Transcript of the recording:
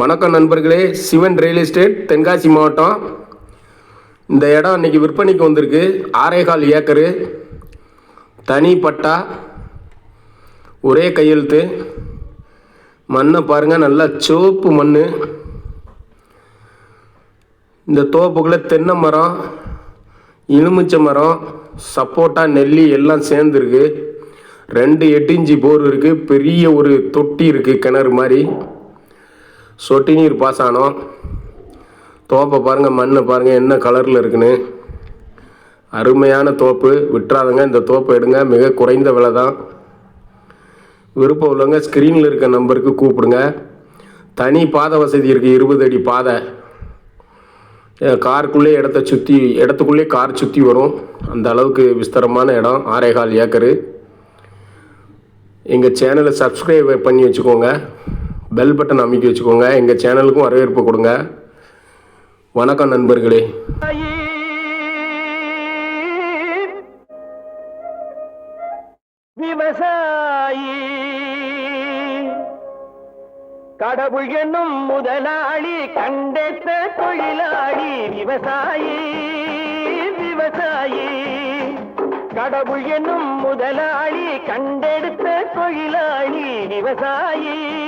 வணக்கம் நண்பர்களே Sivan real estate Tenkasi மாவட்டம். இந்த இடம் இன்னைக்கு விற்பனைக்கு வந்திருக்கு. ஆறேகால் ஏக்கரு தனி பட்டா ஒரே கையெழுத்து. மண்ணை பாருங்கள் நல்லா சிவப்பு மண் இந்த தோப்புக்குள்ளே தென்னை மரம் எலுமிச்சை மரம் சப்போட்டா நெல்லி எல்லாம் சேர்ந்துருக்கு. ரெண்டு எட்டு இஞ்சி போர் இருக்குது பெரிய ஒரு தொட்டி இருக்குது கிணறு மாதிரி. சொட்டு நீர் பாசனம். தோப்பை பாருங்கள் மண்ணை பாருங்கள் என்ன கலரில் இருக்குன்னு. அருமையான தோப்பு. விட்டுறாதங்க இந்த தோப்பை எடுங்க. மிக குறைந்த விலை தான் விருப்பம் உள்ளவங்க ஸ்க்ரீனில் இருக்க நம்பருக்கு கூப்பிடுங்க. தனி பாதை வசதி இருக்குது இருபது அடி பாதை. காருக்குள்ளே இடத்த சுற்றி இடத்துக்குள்ளே கார் சுற்றி வரும். அந்த அளவுக்கு விஸ்தரமான இடம் ஆறேகால் ஏக்கரு. எங்கள் சேனலை சப்ஸ்கிரைப் பண்ணி வச்சுக்கோங்க. பெல் பட்டன் அமைக்க வச்சுக்கோங்க. எங்கள் சேனலுக்கும் வரவேற்பு கொடுங்க. வணக்கம் நண்பர்களே. விவசாயி கடவுள் என்னும் முதலாளி கண்டெத்த தொழிலாளி விவசாயி விவசாயி. கடவுள் என்னும் முதலாளி கண்டெடுத்த தொழிலாளி விவசாயி.